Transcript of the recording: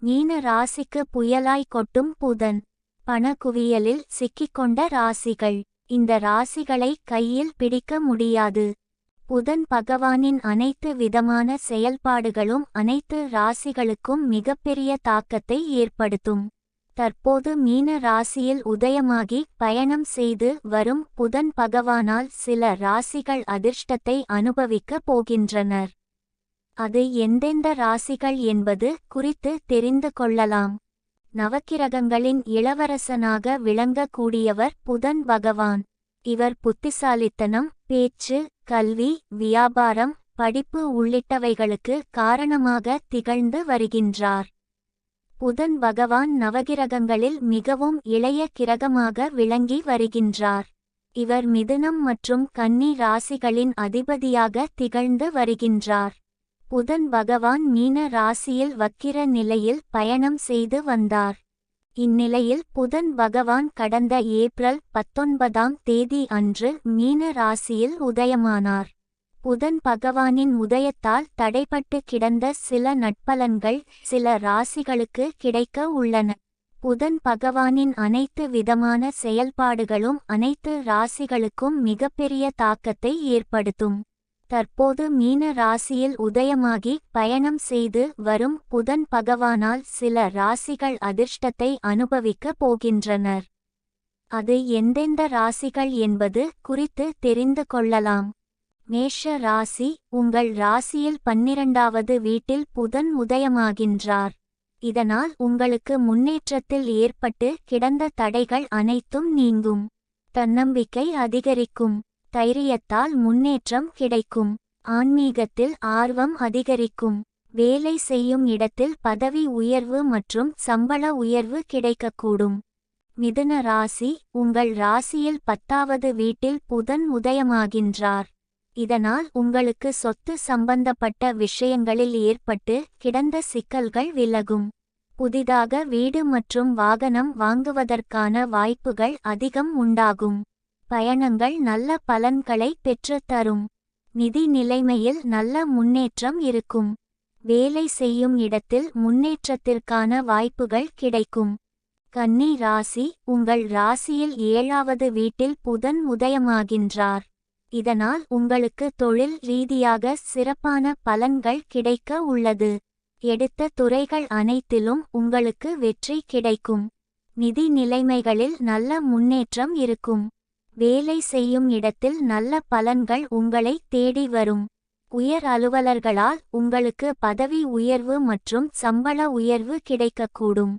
மீன ராசிக்கு புயலாய் கொட்டும் புதன். பணக்குவியலில் சிக்கிக்கொண்ட ராசிகள். இந்த ராசிகளை கையில் பிடிக்க முடியாது. புதன் பகவானின் அனைத்து விதமான செயல்பாடுகளும் அனைத்து ராசிகளுக்கும் மிகப்பெரிய தாக்கத்தை ஏற்படுத்தும். தற்போது மீன ராசியில் உதயமாகி பயணம் செய்து வரும் புதன் பகவானால் சில ராசிகள் அதிர்ஷ்டத்தை அனுபவிக்கப் போகின்றனர். அது எந்தெந்த ராசிகள் என்பது குறித்து தெரிந்து கொள்ளலாம். நவக்கிரகங்களின் இளவரசனாக விளங்கக்கூடியவர் புதன் பகவான். இவர் புத்திசாலித்தனம் பேச்சு கல்வி வியாபாரம் படிப்பு உள்ளிட்டவைகளுக்கு காரணமாக திகழ்ந்து வருகின்றார். புதன் பகவான் நவகிரகங்களில் மிகவும் இளைய கிரகமாக விளங்கி வருகின்றார். இவர் மிதுனம் மற்றும் கன்னி ராசிகளின் அதிபதியாக திகழ்ந்து வருகின்றார். புதன் பகவான் மீன ராசியில் வக்கிர நிலையில் பயணம் செய்து வந்தார். இந்நிலையில் புதன் பகவான் கடந்த ஏப்ரல் பத்தொன்பதாம் தேதி அன்று மீன ராசியில் உதயமானார். புதன் பகவானின் உதயத்தால் தடைபட்டு கிடந்த சில நட்பலன்கள் சில ராசிகளுக்கு கிடைக்க உள்ளன. புதன் பகவானின் அனைத்து விதமான செயல்பாடுகளும் அனைத்து ராசிகளுக்கும் மிகப்பெரிய தாக்கத்தை ஏற்படுத்தும். தற்போது மீன ராசியில் உதயமாகி பயணம் செய்து வரும் புதன் பகவானால் சில ராசிகள் அதிர்ஷ்டத்தை அனுபவிக்கப் போகின்றனர். அது எந்தெந்த ராசிகள் என்பது குறித்து தெரிந்து கொள்ளலாம். மேஷ ராசி உங்கள் ராசியில் பன்னிரண்டாவது வீட்டில் புதன் உதயமாகின்றார். இதனால் உங்களுக்கு முன்னேற்றத்தில் ஏற்பட்டு கிடந்த தடைகள் அனைத்தும் நீங்கும். தன்னம்பிக்கை அதிகரிக்கும். தைரியத்தால் முன்னேற்றம் கிடைக்கும். ஆன்மீகத்தில் ஆர்வம் அதிகரிக்கும். வேலை செய்யும் இடத்தில் பதவி உயர்வு மற்றும் சம்பள உயர்வு கிடைக்கக்கூடும். மிதுன ராசி உங்கள் ராசியில் பத்தாவது வீட்டில் புதன் உதயமாகின்றார். இதனால் உங்களுக்கு சொத்து சம்பந்தப்பட்ட விஷயங்களில் ஏற்பட்டு கிடந்த சிக்கல்கள் விலகும். புதிதாக வீடு மற்றும் வாகனம் வாங்குவதற்கான வாய்ப்புகள் அதிகம் உண்டாகும். பயணங்கள் நல்ல பலன்களை பெற்றுத் தரும். நிதி நிலைமையில் நல்ல முன்னேற்றம் இருக்கும். வேலை செய்யும் இடத்தில் முன்னேற்றத்திற்கான வாய்ப்புகள் கிடைக்கும். கன்னி ராசி உங்கள் ராசியில் ஏழாவது வீட்டில் புதன் உதயமாகின்றார். இதனால் உங்களுக்கு தொழில் ரீதியாக சிறப்பான பலன்கள் கிடைக்க உள்ளது. எடுத்த துறைகள் அனைத்திலும் உங்களுக்கு வெற்றி கிடைக்கும். நிதி நிலைமைகளில் நல்ல முன்னேற்றம் இருக்கும். வேலை செய்யும் இடத்தில் நல்ல பலன்கள் உங்களை தேடி வரும். உயர் அலுவலர்களால் உங்களுக்கு பதவி உயர்வு மற்றும் சம்பள உயர்வு கிடைக்கக்கூடும்.